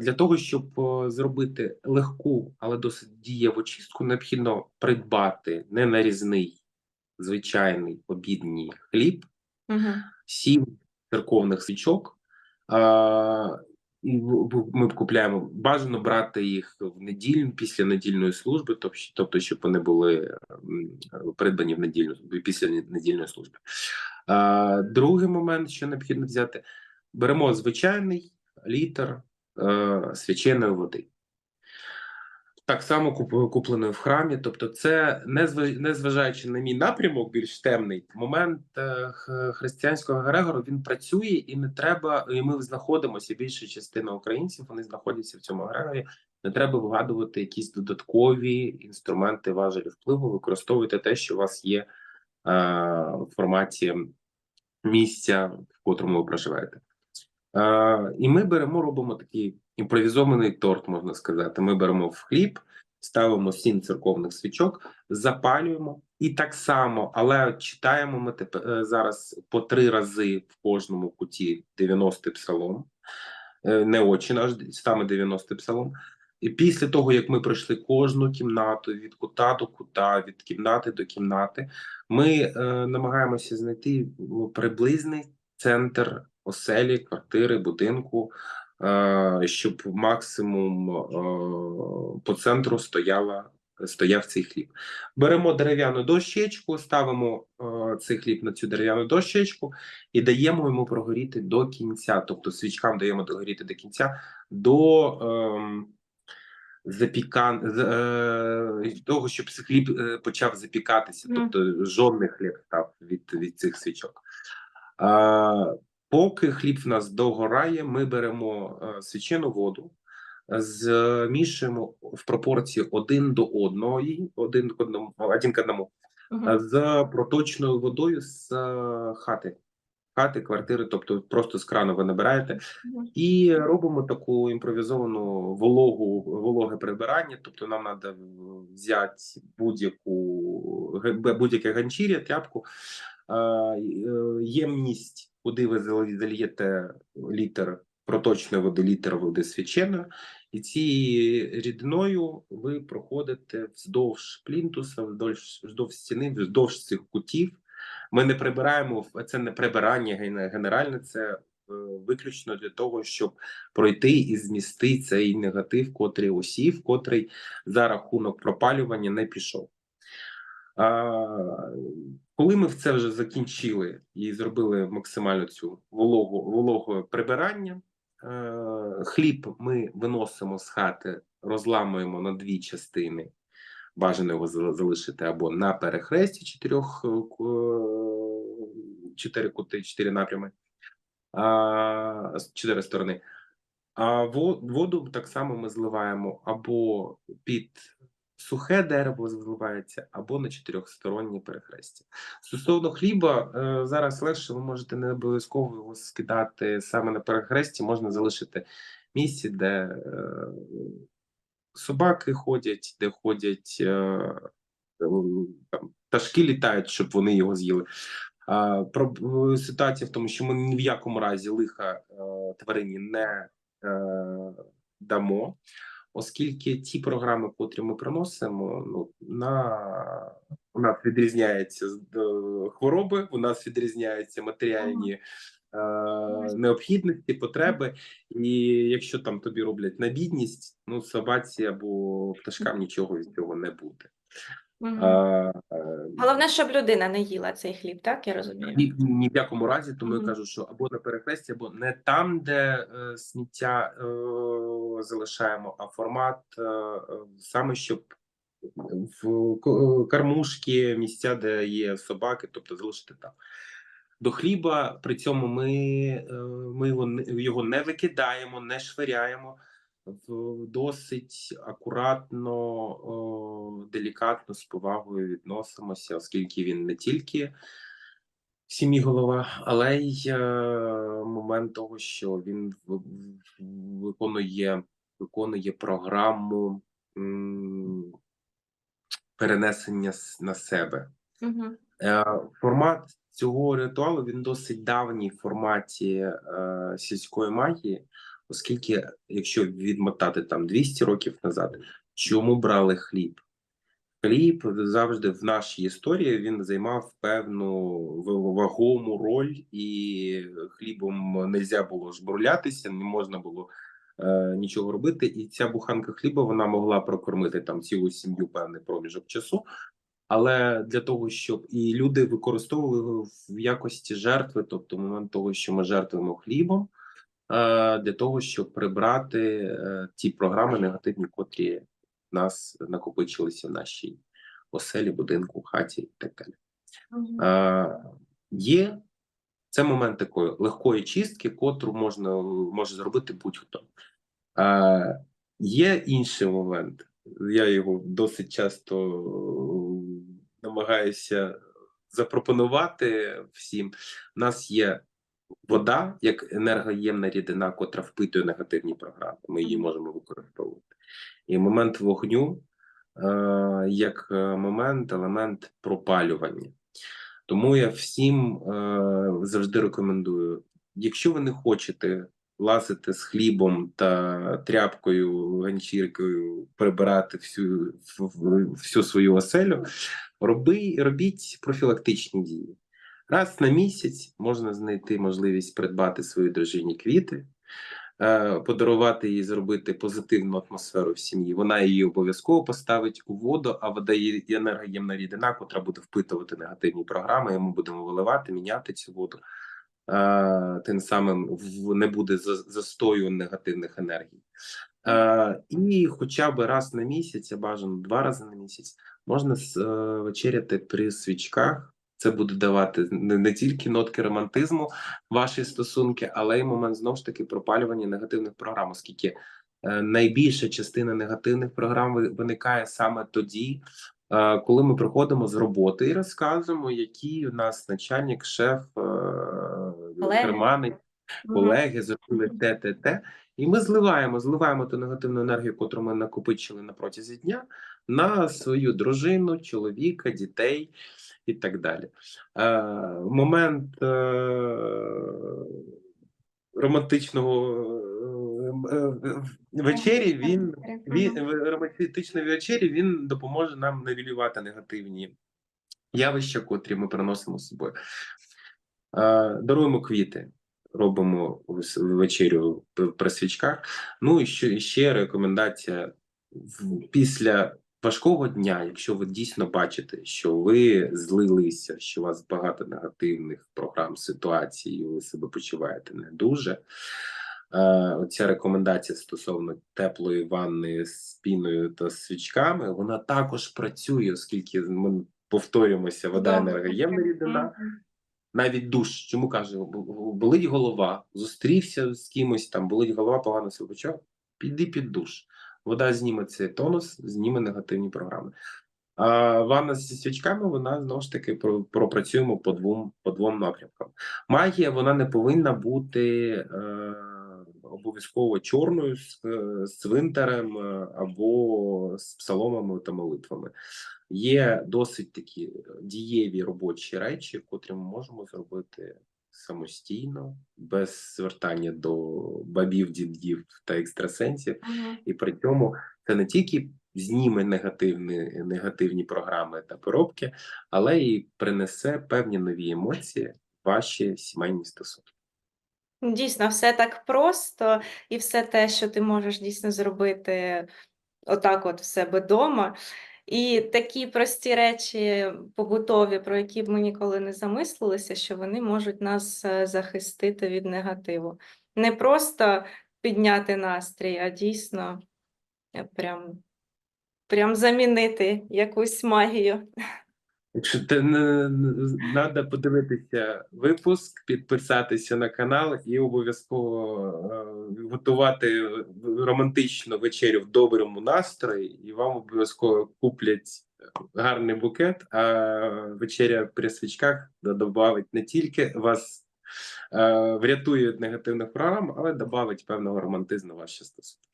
Для того, щоб е, зробити легку, але досить дієву чистку, необхідно придбати ненарізний звичайний обідній хліб, Угу. сім церковних свічок. Ми купляємо бажано брати їх в неділю після недільної служби, тобто, щоб вони були придбані в недільну після недільної служби. Другий момент, що необхідно взяти, беремо звичайний літр свяченої води. Так само куп- купленої в храмі. Тобто, це незва- незважаючи на мій напрямок, більш темний момент е, християнського Грегору, він працює і не треба. І ми знаходимося. Більша частина українців вони знаходяться в цьому Грегорі. Не треба вигадувати якісь додаткові інструменти важелі впливу. Використовуйте те, що у вас є е, в форматі місця, в котрому ви проживаєте. Е, і ми беремо, робимо такий імпровізований торт, можна сказати. Ми беремо в хліб, ставимо сім церковних свічок, запалюємо і так само, але читаємо ми тепер зараз по три рази в кожному куті 90 псалом, Е, не очі наш саме 90 псалом. І після того, як ми пройшли кожну кімнату від кута до кута, від кімнати до кімнати, ми е, намагаємося знайти ну, приблизний центр оселі, квартири, будинку, е, щоб максимум е, по центру стояла, стояв цей хліб. Беремо дерев'яну дощечку, ставимо е, цей хліб на цю дерев'яну дощечку і даємо йому прогоріти до кінця. Тобто свічкам даємо догоріти до кінця до. ем, запікан е, того, щоб хліб почав запікатися, тобто жодний хліб став від, від цих свічок. Поки хліб в нас догорає, ми беремо е, свячену воду, змішуємо в пропорції один до одної, один к одному, один к одному, Угу. е, з проточною водою з е, хати. Хати, квартири, тобто просто з крану ви набираєте, і робимо таку імпровізовану вологу, вологе прибирання. Тобто нам треба взяти будь-яку будь-яке ганчір'я, тряпку, е, е, ємність, куди ви зальєте літр проточної води, літр води свяченої, і цією рідиною ви проходите вздовж плінтуса, вздовж, вздовж стіни, вздовж цих кутів. Ми не прибираємо це не прибирання генеральне, це е, виключно для того, щоб пройти і змісти цей негатив, котрий осів, котрий за рахунок пропалювання не пішов. Коли ми це вже закінчили і зробили максимально цю вологу, вологу прибирання, е, хліб ми виносимо з хати, розламуємо на дві частини. Бажано його залишити або на перехресті чотирьох е, чотири кути, чотири напрями, чотири сторони. А воду так само ми зливаємо або під сухе дерево зливається, або на чотирьохсторонні перехрестя. Стосовно хліба, е, зараз легше, ви можете не обов'язково його скидати саме на перехресті, можна залишити місце, де е, собаки ходять, де ходять е, пташки літають, щоб вони його з'їли. Про ситуація в тому, що ми ні в якому разі лиха тварині не дамо, оскільки ті програми, котрі ми приносимо, ну на у нас відрізняються е, хвороби, у нас відрізняються матеріальні е, необхідності, потреби. І якщо там тобі роблять на бідність, ну собаці або пташкам нічого з цього не буде. Угу. А, Головне, щоб людина не їла цей хліб, так я розумію. ні, ні в якому разі, тому Мгм. я кажу, що або на перехресті, або не там, де е, сміття е, залишаємо, а формат е, е, саме щоб в кормушки, місця, де є собаки, тобто залишити там. До хліба при цьому ми, е, ми його, його не викидаємо, не швиряємо. Досить акуратно, делікатно, з повагою відносимося, оскільки він не тільки сім'ї голова, але й е, момент того, що він виконує, виконує програму перенесення на себе. Угу. Формат цього ритуалу він досить давній в форматі е, сільської магії, Оскільки, якщо відмотати там 200 років назад, чому брали хліб? Хліб завжди в нашій історії він займав певну вагому роль, і хлібом не можна було жбурлятися, не можна було е, нічого робити. І ця буханка хліба вона могла прокормити там цілу сім'ю певний проміжок часу. Але для того, щоб і люди використовували його в якості жертви, тобто момент того, що ми жертвуємо хлібом, для того, щоб прибрати е, ті програми негативні, котрі в нас накопичилися в нашій оселі, будинку, хаті і так далі. Е, є це момент такої легкої чистки, котру можна може зробити будь-хто. Е, є інший момент. Я його досить часто е, намагаюся запропонувати всім. У нас є вода як енергоємна рідина, котра впитує негативні програми. Ми її можемо використовувати. І момент вогню е, як е, момент, елемент пропалювання. Тому я всім е, завжди рекомендую, якщо ви не хочете лазити з хлібом та тряпкою, ганчіркою, прибирати всю, всю свою оселю, роби, робіть профілактичні дії. Раз на місяць можна знайти можливість придбати свої дружині квіти, е, подарувати їй, зробити позитивну атмосферу в сім'ї. Вона її обов'язково поставить у воду, а вода є енергоємна рідина, котра буде впитувати негативні програми. І ми будемо виливати, міняти цю воду. Е, Тим самим не буде за- застою негативних енергій. Е, І хоча б раз на місяць, а бажано два рази на місяць, можна вечеряти при свічках. Це буде давати не, не тільки нотки романтизму ваші стосунки, але й момент знову ж таки пропалювання негативних програм, оскільки е, найбільша частина негативних програм виникає саме тоді, е, коли ми приходимо з роботи і розказуємо, який у нас начальник, шеф, е, керманик, колеги зробили те, те, те. І ми зливаємо, зливаємо ту негативну енергію, яку ми накопичили на протязі дня, на свою дружину, чоловіка, дітей і так далі. Е, момент е, романтичного е, е, вечері він, він романтичної вечері він допоможе нам нивелювати негативні явища, котрі ми приносимо з собою. Е, Даруємо квіти, робимо вечерю при свічках. Ну і ще, ще рекомендація після важкого дня, якщо ви дійсно бачите, що ви злилися, що у вас багато негативних програм, ситуацій, і ви себе почуваєте не дуже. Е, оця рекомендація стосовно теплої ванни з піною та свічками, вона також працює, оскільки ми повторюємося, вода енергоємна рідина. Навіть душ. Чому каже, болить голова, зустрівся з кимось, там болить голова, погано себе почав. Піди під душ. Вода зніме цей тонус, зніме негативні програми. А ванна зі свічками, вона знову ж таки пропрацюємо по двом по двом напрямкам. Магія вона не повинна бути е, обов'язково чорною з, е, з цвинтарем е, або з псаломами та молитвами. Є досить такі дієві робочі речі, котрі ми можемо зробити самостійно, без звертання до бабів, дідів та екстрасенсів. Мгм. І при цьому це не тільки зніме негативні, негативні програми та поробки, але і принесе певні нові емоції в ваші сімейні стосунки. Дійсно, все так просто, і все те, що ти можеш дійсно зробити отак от в себе вдома. І такі прості речі побутові, про які б ми ніколи не замислилися, що вони можуть нас е, захистити від негативу. Не просто підняти настрій, а дійсно е, прям, прям замінити якусь магію. Якщо те не треба подивитися випуск, підписатися на канал і обов'язково е, готувати романтичну вечерю в доброму настрої, і вам обов'язково куплять гарний букет, а вечеря при свічках додавить не тільки вас е, врятує від негативних програм, але додавить певного романтизму ваші стосунки.